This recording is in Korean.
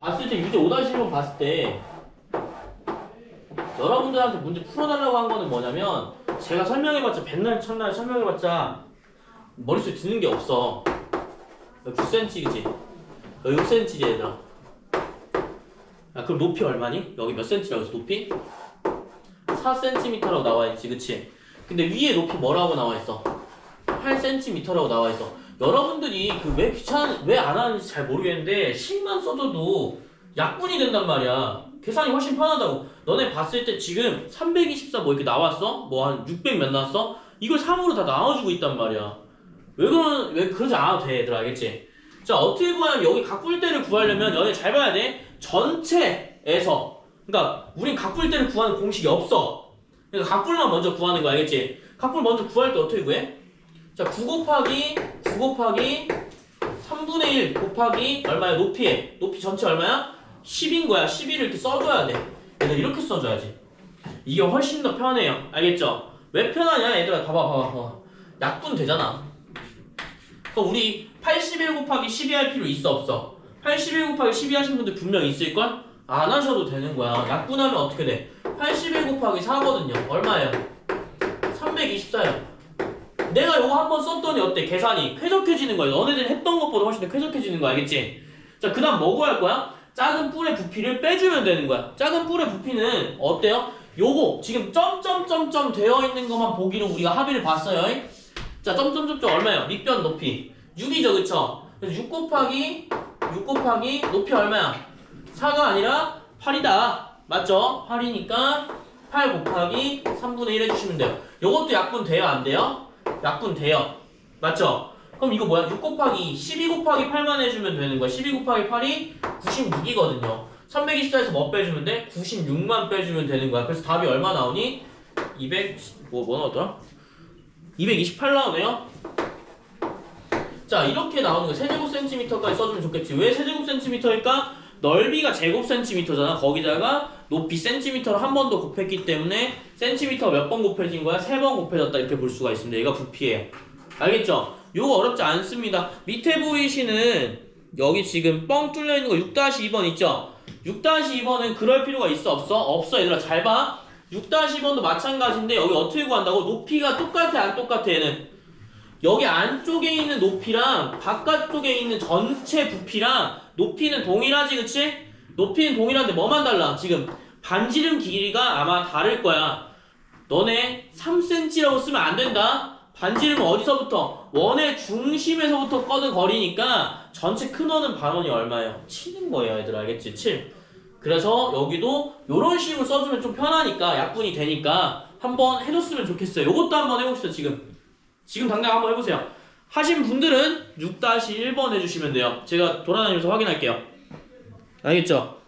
봤을 때 유제 5-1번 봤을 때 여러분들한테 문제 풀어달라고 한 거는 뭐냐면 제가 설명해봤자 백날 천날 설명해봤자 머릿속에 드는 게 없어 9cm 그지? 여기 6cm지 얘들아 야 그럼 높이 얼마니? 여기 몇 cm라고 했어 높이? 4cm라고 나와있지 그치? 근데 위에 높이 뭐라고 나와있어? 8cm라고 나와있어 여러분들이 그 왜 귀찮은 왜안 하는지 잘 모르겠는데 10만 써줘도 약분이 된단 말이야 계산이 훨씬 편하다고 너네 봤을 때 지금 324 뭐 이렇게 나왔어? 뭐 한 600 몇 나왔어? 이걸 3으로 다 나눠주고 있단 말이야 왜 그런 왜 그러지 않아도 돼 얘들아 알겠지? 자 어떻게 구하냐면 여기 각불대를 구하려면 너네 잘 봐야 돼 전체에서 그러니까 우린 각불대를 구하는 공식이 없어 그러니까 각불만 먼저 구하는 거 알겠지? 각불 먼저 구할 때 어떻게 구해? 자 9 곱하기 9 곱하기 3분의 1 곱하기 얼마야 높이에 높이 전체 얼마야? 10인 거야 11을 이렇게 써줘야 돼 얘들 이렇게 써줘야지 이게 훨씬 더 편해요 알겠죠? 왜 편하냐 얘들아 봐봐 봐봐 봐봐 약분 되잖아 그럼 우리 81 곱하기 12 할 필요 있어 없어? 81 곱하기 12 하신 분들 분명 있을걸? 안 하셔도 되는 거야 약분하면 어떻게 돼? 81 곱하기 4거든요 얼마예요? 324요 내가 요거 한번 썼더니 어때? 계산이 쾌적해지는 거야 너네들 했던 것보다 훨씬 더 쾌적해지는 거 알겠지? 자 그 다음 뭐 구할 거야? 작은 뿔의 부피를 빼주면 되는 거야 작은 뿔의 부피는 어때요? 요거 지금 점점점점 되어 있는 것만 보기로 우리가 합의를 봤어요 자 점점점점 얼마예요? 밑변 높이 6이죠 그쵸? 그래서 6 곱하기 6 곱하기 높이 얼마야? 4가 아니라 8이다 맞죠? 8이니까 8 곱하기 3분의 1 해주시면 돼요 요것도 약분 돼요 안 돼요? 약분 돼요 맞죠? 그럼 이거 뭐야? 6 곱하기 12 곱하기 8만 해주면 되는 거야 12 곱하기 8이 96이거든요 324에서 뭐 빼주면 돼? 96만 빼주면 되는 거야 그래서 답이 얼마 나오니? 200... 뭐, 뭐 나왔더라? 228 나오네요 자 이렇게 나오는 거 세제곱 센티미터까지 써주면 좋겠지 왜 세제곱 센티미터일까? 넓이가 제곱 센티미터잖아 거기다가 높이 센티미터를 한 번 더 곱했기 때문에 센티미터 몇 번 곱해진 거야? 세 번 곱해졌다 이렇게 볼 수가 있습니다 얘가 부피예요 알겠죠? 요거 어렵지 않습니다 밑에 보이시는 여기 지금 뻥 뚫려 있는 거 6-2번 있죠? 6-2번은 그럴 필요가 있어 없어? 없어 얘들아 잘 봐 6-2번도 마찬가지인데 여기 어떻게 구한다고? 높이가 똑같아 안 똑같아 얘는 여기 안쪽에 있는 높이랑 바깥쪽에 있는 전체 부피랑 높이는 동일하지 그치? 높이는 동일한데 뭐만 달라 지금 반지름 길이가 아마 다를 거야 너네 3cm라고 쓰면 안 된다 반지름은 어디서부터? 원의 중심에서부터 꺼는 거리니까 전체 큰 원은 반원이 얼마예요? 7인 거예요 얘들 알겠지? 7 그래서 여기도 이런 식으로 써주면 좀 편하니까 약분이 되니까 한번 해줬으면 좋겠어요 요것도 한번 해봅시다 지금 지금 당장 한번 해보세요. 하신 분들은 6-1번 해주시면 돼요. 제가 돌아다니면서 확인할게요. 알겠죠?